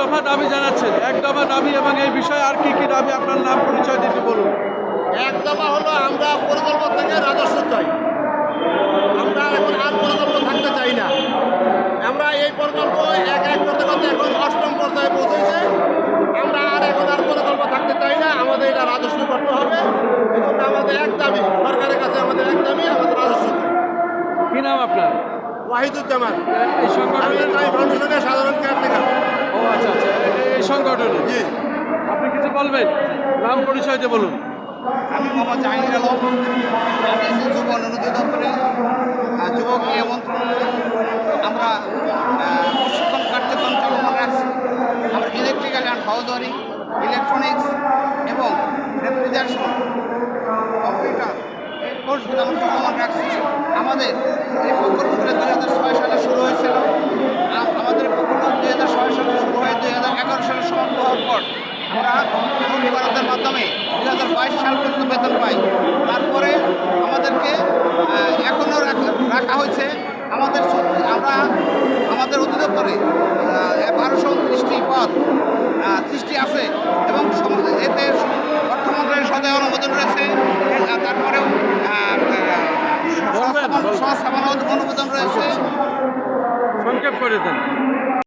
দফা দাবি জানাচ্ছেন। এক দফা দাবি এবং এই বিষয়ে আর কি কি দাবি আপনার নাম পরিচয় দিতে বলুন। এক দফা হলো আমরা প্রকল্প থেকে রাজস্ব চাই। আমরা এখন আর প্রকল্প থাকতে চাই না। আমরা এই প্রকল্প এক এক করতে করতে এখন অষ্টম পর্যায়ে পৌঁছেছে। আমরা আর এখন আর প্রকল্প থাকতে চাই না। আমাদের এটা রাজস্ব করতে হবে। এবং আমাদের এক দাবি সরকারের কাছে আমাদের এক দাবি আমাদের রাজস্ব কি নাম আপনার? ওয়াহিদুজ্জামান। এই আমি সংগঠনের ফাউন্ডেশনের সাধারণ কেয়ারটেকার আচ্ছা আচ্ছা। এই- সংগঠনের জি। আপনি কিছু বলবেন? নাম পরিচয় দিয়ে বলুন। আমি মোহাম্মদ জাহাঙ্গীর আলম আমি যুব উন্নতি দপ্তরে যুবক ক্রিয়া মন্ত্রণালয়ে আমরা প্রশিক্ষণ কার্যক্রম চলমান রাখছি। আমরা electrical and house wiring electronics এবং রেফ্রিজারেশন কম্পিউটার এই কোর্সগুলো আমরা চলমান রাখছি। সাল পর্যন্ত বেতন পাই। তারপরে আমাদেরকে এখনও রাখা- রাখা হয়েছে। আমাদের আমরা আমাদের অধিদপ্তরে বারোশো উনত্রিশটি পদ সৃষ্টি আছে এবং এতে অর্থমন্ত্রণালয়ের সদয় অনুমোদন রয়েছে। তারপরেও সংস্থাপন অনুমোদন রয়েছে। সংক্ষেপ করে দেন।